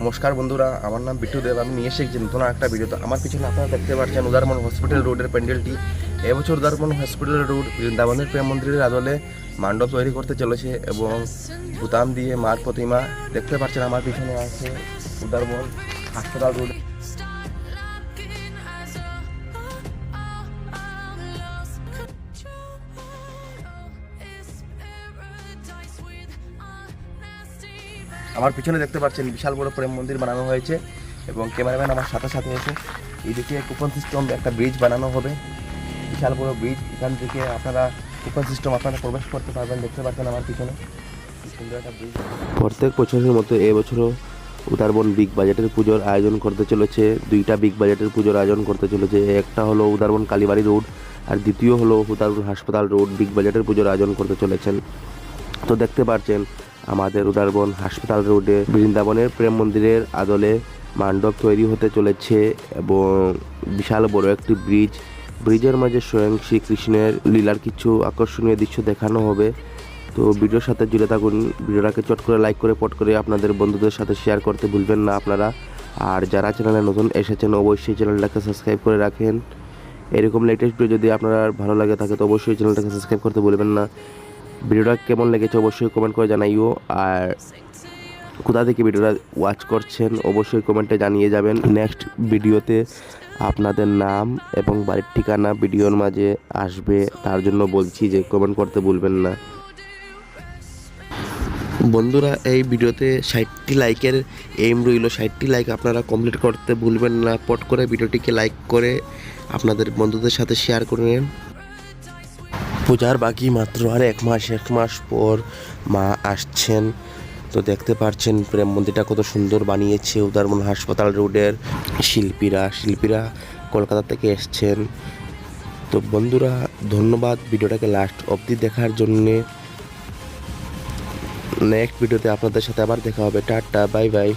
নমস্কার বন্ধুরা, আমার নাম বিট্টু দেব। আমি নিয়ে এসেছি নতুন একটা ভিডিও তো আমার পিছনে আপনারা দেখতে পাচ্ছেন উদারমন হসপিটাল রোডের প্যান্ডেলটি। এবছর উদারমন হসপিটাল রোড বৃন্দাবনের প্রেম মন্দিরের আদলে মণ্ডপ তৈরি করতে চলেছে এবং ভুতাম দিয়ে মার প্রতিমা। দেখতে পাচ্ছেন আমার পিছনে আছে উদারবন হাসপাতাল রোড। আমার পিছনে দেখতে পাচ্ছেন বিশাল বড় প্রেম মন্দির বানানো হয়েছে এবং ক্যামেরাম্যান আমার সাথে সাথে আছে এইদিকে কুপন সিস্টেম একটা ব্রিজ বানানো হবে। বিশাল বড় ব্রিজ এখান থেকে আপনারা কুপন সিস্টেম আপনারা প্রবেশ করতে পারবেন, দেখতে পাচ্ছেন আমার পিছনে। প্রত্যেক বছরের মতো এবছরও উদারবন বিগ বাজেটের পুজোর আয়োজন করতে চলেছে, দুইটা বিগ বাজেটের পুজোর আয়োজন করতে চলেছে। একটা হলো উদারবন কালীবাড়ি রোড আর দ্বিতীয় হলো উদারবন হাসপাতাল রোড বিগ বাজেটের পুজোর আয়োজন করতে চলেছেন। তো দেখতে পাচ্ছেন আমাদের উদারবন হাসপাতাল রোডে বৃন্দাবনের প্রেম মন্দিরের আদলে মণ্ডপ তৈরি হতে চলেছে এবং বিশাল বড় একটি ব্রিজ। ব্রিজের মাঝে স্বয়ং শ্রীকৃষ্ণের লীলার কিছু আকর্ষণীয় দৃশ্য দেখানো হবে। তো ভিডিওর সাথে জুড়ে থাকুন। ভিডিওটাকে চট করে লাইক করে, পট করে আপনাদের বন্ধুদের সাথে শেয়ার করতে ভুলবেন না আপনারা। আর যারা চ্যানেলে নতুন এসেছেন, অবশ্যই চ্যানেলটাকে সাবস্ক্রাইব করে রাখেন। এরকম লেটেস্ট ভিডিও যদি আপনার ভালো লাগে থাকে, তো অবশ্যই চ্যানেলটাকে সাবস্ক্রাইব করতে ভুলবেন না। ভিডিওটা কেমন লেগেছে অবশ্যই কমেন্ট করে জানাইও। আর কোথা থেকে ভিডিওটা ওয়াচ করছেন অবশ্যই কমেন্টে জানিয়ে যাবেন। নেক্সট ভিডিওতে আপনাদের নাম এবং বাড়ির ঠিকানা ভিডিওর মাঝে আসবে, তার জন্য বলছি যে কমেন্ট করতে ভুলবেন না। বন্ধুরা, এই ভিডিওতে ষাটটি লাইকের এইম রইল। ষাটটি লাইক আপনারা কমপ্লিট করতে ভুলবেন না। পট করে ভিডিওটিকে লাইক করে আপনাদের বন্ধুদের সাথে শেয়ার করে নিন। পূজার বাকি মাত্র আর এক মাস এক মাস পর মা আসছেন। তো দেখতে পাচ্ছেন প্রেম মন্দিরটা কত সুন্দর বানিয়েছে উদারমন হাসপাতাল রোডের শিল্পীরা শিল্পীরা কলকাতা থেকে এসছেন। তো বন্ধুরা, ধন্যবাদ ভিডিওটাকে লাস্ট অবধি দেখার জন্যে। নেক্সট ভিডিওতে আপনাদের সাথে আবার দেখা হবে। Tata, bye bye.